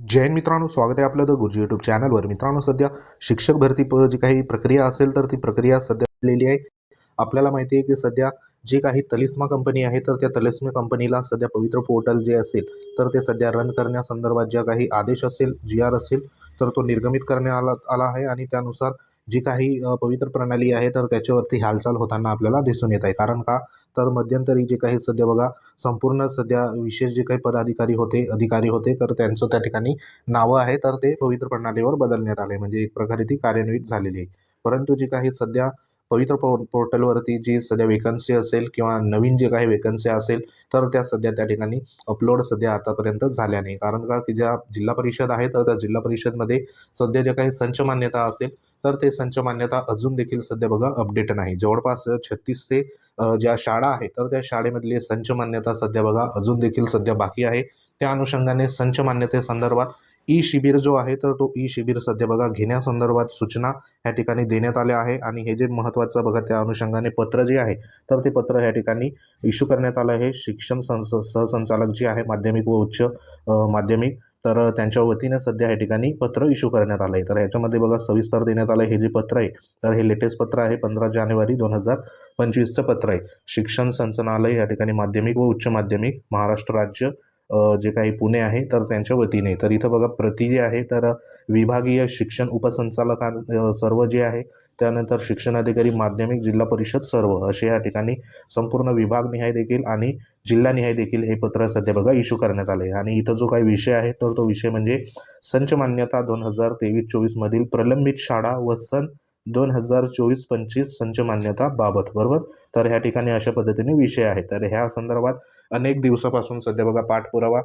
जैन मित्रांनो स्वागत आहे आपलं द गुरुजी यूट्यूब चॅनलवर मित्रांनो सध्या शिक्षक भरती प- जी काही प्रक्रिया असेल तर ती प्रक्रिया सध्या आलेली आहे. आपल्याला माहिती आहे की सध्या जी काही तलिस्मा कंपनी आहे तर त्या तलिस्मा कंपनीला सध्या पवित्र पोर्टल जे असेल तर ते सध्या रन करण्यासंदर्भात ज्या काही आदेश असेल जी आर असेल तर तो निर्गमित करण्यात आला आला आहे. आणि त्यानुसार जी काही पवित्र प्रणाली आहे तर त्याच्यावरती हालचाल होताना आपल्याला दिसून येत आहे. कारण का? तर मध्यंतरी जे काही सध्या बघा संपूर्ण सध्या विशेष जे काही पदाधिकारी होते अधिकारी होते तर त्यांचं त्या ठिकाणी नावं आहे तर ते पवित्र प्रणालीवर बदलण्यात आले. म्हणजे एक प्रकारे ती कार्यान्वित झालेली आहे. परंतु जी काही सध्या पवित्र पो पोर्टलवरती जी सध्या वेकन्सी असेल किंवा नवीन जे काही वेकन्सी असेल तर त्या सध्या त्या ठिकाणी अपलोड सध्या आतापर्यंत झाल्या नाही. कारण का? की ज्या जिल्हा परिषद आहे तर त्या जिल्हा परिषदमध्ये सध्या जे काही संच मान्यता असेल तर ते संच मान्यता अजून देखील सध्या बघा अपडेट नाही. जवळपास छत्तीस ते ज्या शाळा आहे तर त्या शाळेमधली संच मान्यता सध्या बघा अजून देखील सध्या बाकी आहे. त्या अनुषंगाने संच मान्यतेसंदर्भात ई शिबिर जो आहे तर तो ई शिबिर सध्या बघा घेण्यासंदर्भात सूचना या ठिकाणी देण्यात आल्या आहे. आणि हे जे महत्त्वाचं बघा त्या अनुषंगाने पत्र जे आहे तर ते पत्र या ठिकाणी इश्यू करण्यात आलं आहे. शिक्षण संस सहसंचालक जे आहे माध्यमिक व उच्च माध्यमिक तर त्यांच्या वतीने सध्या या ठिकाणी पत्र इश्यू करण्यात आलं आहे तर याच्यामध्ये बघा सविस्तर देण्यात आलं हे जे पत्र आहे तर हे लेटेस्ट पत्र आहे पंधरा जानेवारी दोन हजार पंचवीसचं पत्र आहे. शिक्षण संचनालय या ठिकाणी माध्यमिक व उच्च माध्यमिक महाराष्ट्र राज्य जे काही पुणे आहे तर त्यांच्या वतीने. तर इथं बघा प्रति जे आहे तर विभागीय शिक्षण उपसंचालकां सर्व जे आहे त्यानंतर शिक्षणाधिकारी माध्यमिक जिल्हा परिषद सर्व असे या ठिकाणी संपूर्ण विभागनिहाय देखील आणि जिल्हानिहाय देखील हे पत्र सध्या बघा इश्यू करण्यात आले आणि इथं जो काही विषय आहे तर तो विषय म्हणजे संच मान्यता दोन हजार तेवीस चोवीसमधील प्रलंबित शाळा व सन दोन हजार चोवीस पंचवीस संच मान्यता बाबत बरोबर? तर ह्या ठिकाणी अशा पद्धतीने विषय आहे. तर ह्या संदर्भात अनेक दिवसापासून सध्या बघा पाठपुरावा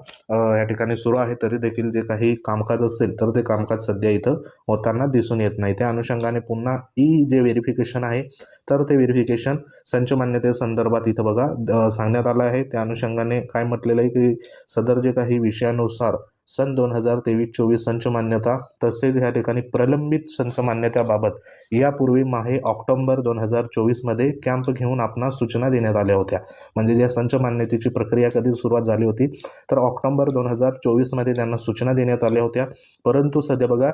या ठिकाणी सुरू आहे. तरी देखील जे काही कामकाज असेल तर ते कामकाज सध्या इथं होताना दिसून येत नाही. त्या अनुषंगाने पुन्हा ई जे व्हेरिफिकेशन आहे तर ते व्हेरिफिकेशन संच मान्यतेसंदर्भात इथं बघा सांगण्यात आलं आहे. त्या अनुषंगाने काय म्हटलेलं आहे की सदर जे काही विषयानुसार सन दोन हजार तेवीस चोवीस संच मान्यता तसेच ह्या ठिकाणी प्रलंबित संच मान्यतेबाबत. यापूर्वी माहे ऑक्टोंबर दोन हजार चोवीसमध्ये कॅम्प घेऊन आपणास सूचना देण्यात आल्या होत्या. म्हणजे ज्या संच मान्यतेची प्रक्रिया कधी सुरुवात झाली होती? तर ऑक्टोंबर दोन हजार चोवीसमध्ये त्यांना सूचना देण्यात आल्या होत्या. परंतु सध्या बघा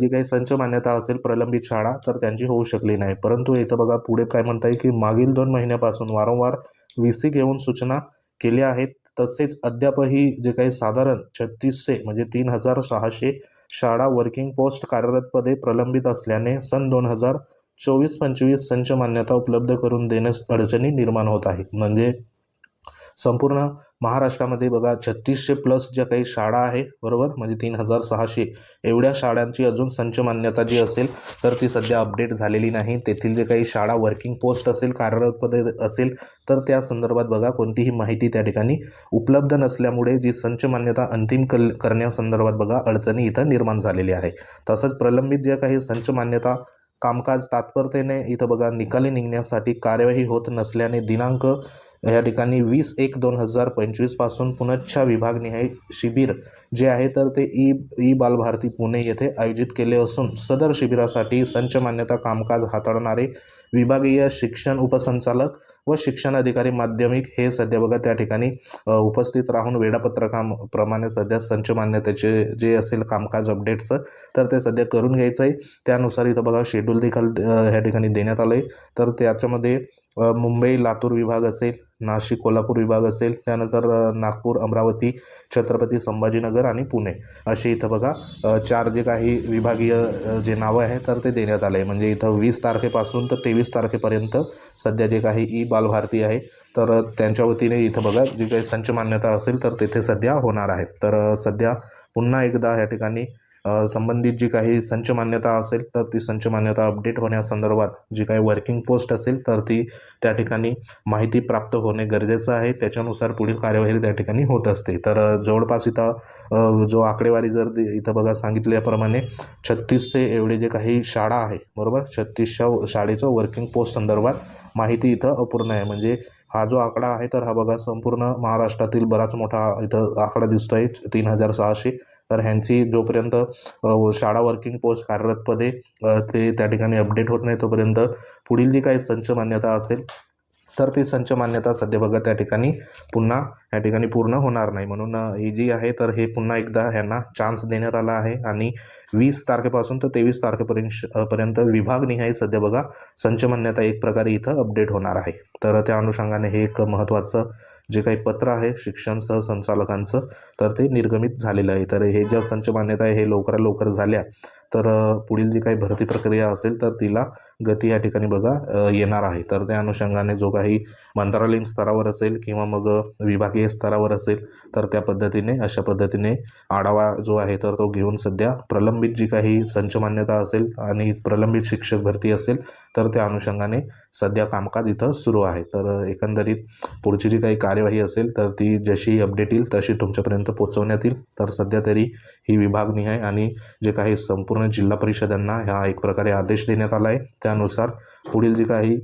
जी काही संच मान्यता असेल प्रलंबित शाळा तर त्यांची होऊ शकली नाही. परंतु इथं बघा पुढे काय म्हणता येईल की मागील दोन महिन्यापासून वारंवार व्ही सी घेऊन सूचना केल्या आहेत. तसेच अद्यापही जे काही साधारण छत्तीसशे म्हणजे तीन हजार सहाशे शाळा वर्किंग पोस्ट कार्यरत पदे प्रलंबित असल्याने सन दोन हजार चोवीस पंचवीस संच मान्यता उपलब्ध करून देण्यास अडचणी निर्माण होत आहे म्हणजे संपूर्ण महाराष्ट्रामध्ये बघा छत्तीसशे प्लस ज्या काही शाळा आहे बरोबर? म्हणजे तीन हजार सहाशे. एवढ्या शाळांची अजून संच मान्यता जी असेल तर ती सध्या अपडेट झालेली नाही. तेथील जे काही शाळा वर्किंग पोस्ट असेल कार्यरत पदे असेल तर त्या संदर्भात बघा कोणतीही माहिती त्या ठिकाणी उपलब्ध नसल्यामुळे जी संच मान्यता अंतिम कल करण्यासंदर्भात बघा अडचणी इथं निर्माण झालेली आहे. तसंच प्रलंबित ज्या काही संच मान्यता कामकाज तात्परतेने इथं बघा निकाली निघण्यासाठी कार्यवाही होत नसल्याने दिनांक या ठिकाणी वीस एक दोन हजार पंचवीसपासून पुनच्छा विभागनिहाय शिबिर जे आहे तर ते ई ई बालभारती पुणे येथे आयोजित केले असून सदर शिबिरासाठी संच मान्यता कामकाज हाताळणारे विभागीय शिक्षण उपसंचालक व शिक्षण अधिकारी माध्यमिक हे सध्या बघा त्या ठिकाणी उपस्थित राहून वेळापत्रकाप्रमाणे सध्या संच मान्यतेचे जे असेल कामकाज अपडेट्स तर ते सध्या करून घ्यायचं आहे त्यानुसार इथं बघा शेड्यूल देखील ह्या ठिकाणी देण्यात आलं आहे तर त्याच्यामध्ये मुंबई लातूर विभाग असेल नाशिक कोल्हापूर विभाग असेल त्यानंतर नागपूर अमरावती छत्रपती संभाजीनगर आणि पुणे असे इथं बघा चार जे काही विभागीय जे नावं आहे तर ते देण्यात आले आहे म्हणजे इथं वीस तारखेपासून तर तेवीस तारखेपर्यंत सध्या जे काही ई बालभारती आहे तर त्यांच्या वतीने इथं बघा जी काही संच मान्यता असेल तर तेथे सध्या होणार आहे तर सध्या पुन्हा एकदा या ठिकाणी संबंधित जी काही संच मान्यता असेल तर ती संच मान्यता अपडेट होण्यासंदर्भात जी काही वर्किंग पोस्ट असेल तर ती त्या ठिकाणी माहिती प्राप्त होणे गरजेचं आहे. त्याच्यानुसार पुढील कार्यवाही त्या ठिकाणी होत असते. तर जवळपास इथं जो आकडेवारी जर इथं बघा सांगितल्याप्रमाणे छत्तीसशे एवढे जे काही शाळा आहे बरोबर? छत्तीसच्या शाळेचं वर्किंग पोस्ट संदर्भात माहिती इथं अपूर्ण आहे. म्हणजे हा जो आकडा आहे तर हा बघा संपूर्ण महाराष्ट्रातील बराच मोठा इथं आकडा दिसतो आहे तीन हजार सहाशे. तर ह्यांची जोपर्यंत शाळा वर्किंग पोस्ट कार्यरत पदे ते त्या ठिकाणी अपडेट होत नाही तोपर्यंत पुढील जी काही संच मान्यता असेल तर ती संच मान्यता सध्या बघा त्या ठिकाणी पुन्हा या ठिकाणी पूर्ण होणार नाही. म्हणून ही जी आहे तर हे पुन्हा एकदा ह्यांना चान्स देण्यात आला आहे आणि वीस तारखेपासून तर तेवीस तारखेपर्यंत पर्यंत पर्यंत विभागनिहाय सध्या बघा संच मान्यता एक प्रकारे इथं अपडेट होणार आहे. तर त्या अनुषंगाने हे एक महत्त्वाचं जे काही पत्र आहे शिक्षण सहसंचालकांचं तर ते निर्गमित झालेलं आहे. तर हे ज्या संच मान्यता आहे हे लवकरात लवकर झाल्या. तर पुढील जी काही भरती प्रक्रिया असेल तर तिला गती या ठिकाणी बघा येणार आहे. तर त्या अनुषंगाने जो काही मंत्रालयीन स्तरावर असेल किंवा मग विभागीय स्तरावर असेल तर त्या पद्धतीने अशा पद्धतीने आढावा जो आहे तर तो घेऊन सध्या प्रलंबित जी काही संचमान्यता असेल आणि प्रलंबित शिक्षक भरती असेल तर त्या अनुषंगाने सध्या कामकाज इथं सुरू आहे. तर एकंदरीत पुढची जी काही कार्यवाही असेल तर ती जशी अपडेट येईल तशी तुमच्यापर्यंत पोहोचवण्यात येईल. तर सध्या तरी ही विभागनिहाय आणि जे काही संपूर्ण जिल्हा परिषदांना ह्या एक प्रकारे आदेश देण्यात आला आहे. त्यानुसार पुढील जे काही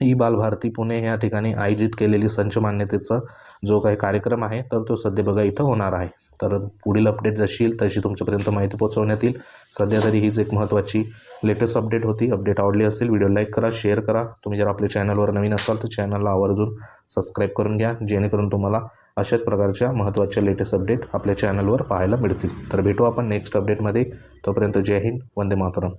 ई बालभारती पुणे या ठिकाणी आयोजित केलेली संच मान्यतेचा जो काही कार्यक्रम आहे तर तो सध्या बघा इथं होणार आहे. तर पुढील अपडेट जशी येईल तशी तुमच्यापर्यंत माहिती पोहोचवण्यात येईल. सध्या तरी हीच एक महत्त्वाची लेटेस्ट अपडेट होती. अपडेट आवडली असेल व्हिडिओ लाईक करा शेअर करा. तुम्ही जर आपल्या चॅनलवर नवीन असाल तर चॅनलला आवर्जून सबस्क्राईब करून घ्या. जेणेकरून तुम्हाला अशाच प्रकारच्या महत्त्वाच्या लेटेस्ट अपडेट आपल्या चॅनलवर पाहायला मिळतील. तर भेटू आपण नेक्स्ट अपडेटमध्ये तोपर्यंत जय हिंद वंदे मातरम.